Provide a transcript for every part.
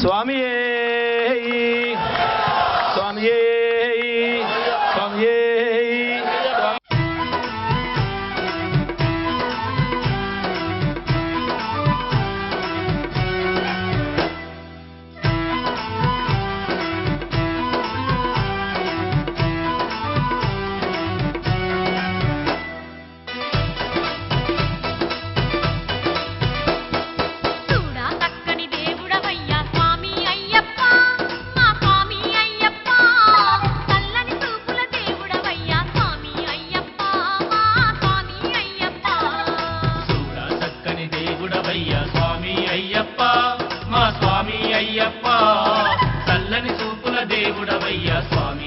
స్వామి దేవుడవయ్యా స్వామి.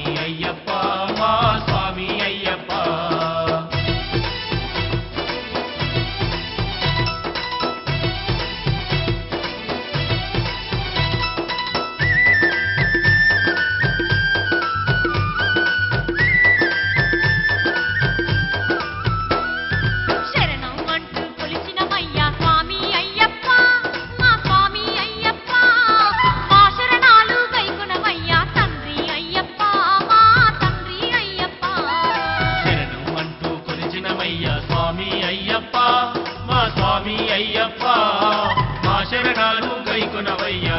స్వామి అయ్యప్ప మా స్వామి అయ్యప్ప. మా శరణాలు గైకునవయ్యా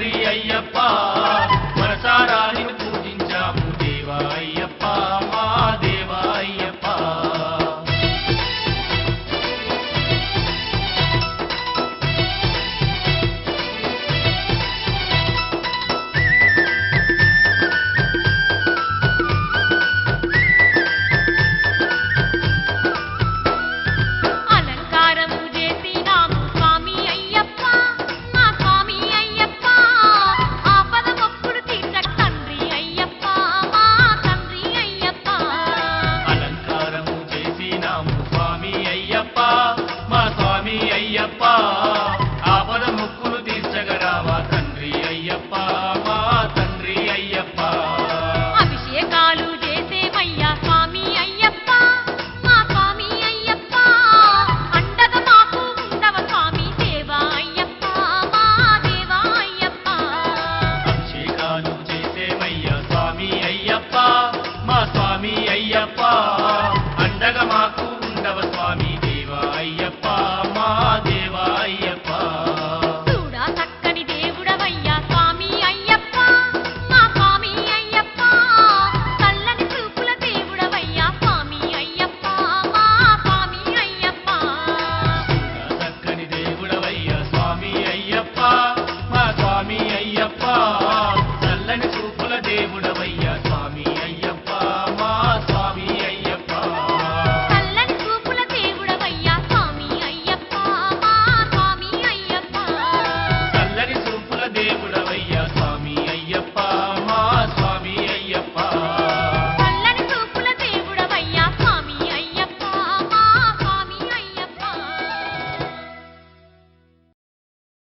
நன்றி ஐயப்பா ಮಾತು